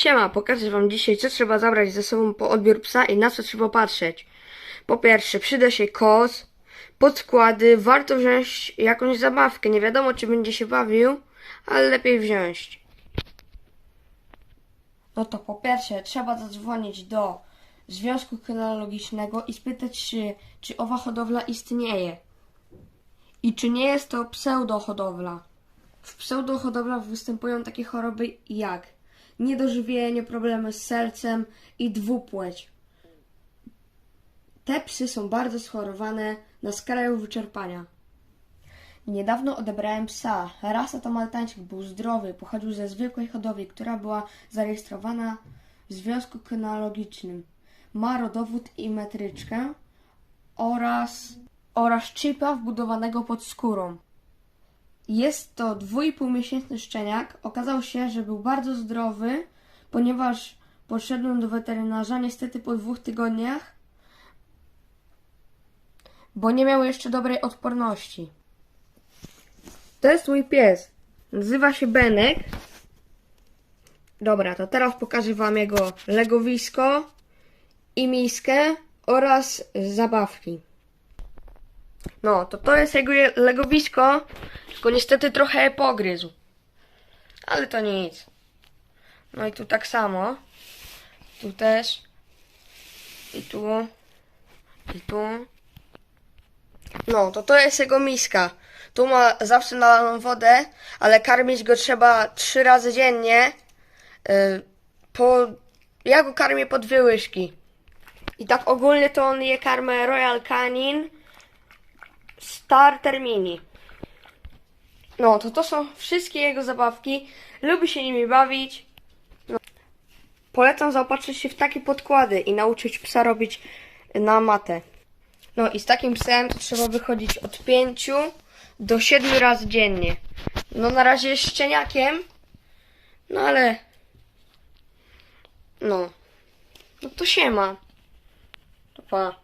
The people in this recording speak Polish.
Siema, pokażę wam dzisiaj, co trzeba zabrać ze sobą po odbiór psa i na co trzeba patrzeć. Po pierwsze, przyda się kos, podkłady, warto wziąć jakąś zabawkę. Nie wiadomo, czy będzie się bawił, ale lepiej wziąć. No to po pierwsze, trzeba zadzwonić do Związku Kynologicznego i spytać się, czy owa hodowla istnieje. I czy nie jest to pseudohodowla. W pseudohodowlach występują takie choroby jak niedożywienie, problemy z sercem i dwupłeć. Te psy są bardzo schorowane na skraju wyczerpania. Niedawno odebrałem psa. Rasa to Maltańczyk, był zdrowy, pochodził ze zwykłej hodowli, która była zarejestrowana w Związku Kynologicznym. Ma rodowód i metryczkę oraz, oraz chipa wbudowanego pod skórą. Jest to dwójpół miesięczny szczeniak. Okazało się, że był bardzo zdrowy, ponieważ poszedłem do weterynarza niestety po dwóch tygodniach, bo nie miał jeszcze dobrej odporności. To jest mój pies. Nazywa się Benek. Dobra, to teraz pokażę wam jego legowisko i miskę oraz zabawki. No, to to jest jego je- legowisko, tylko niestety trochę je pogryzł. Ale to nic. No i tu tak samo. Tu też. I tu. I tu. No, to to jest jego miska. Tu ma zawsze nalaną wodę, ale karmić go trzeba trzy razy dziennie. Yy, po... Ja go karmię po dwie łyżki. I tak ogólnie to on je karmę Royal Canin Starter Mini. No, to to są wszystkie jego zabawki. Lubi się nimi bawić. No. Polecam zaopatrzyć się w takie podkłady i nauczyć psa robić na matę. No i z takim psem trzeba wychodzić od 5 do 7 razy dziennie. No na razie jest szczeniakiem. No ale... No. No to się ma. Pa.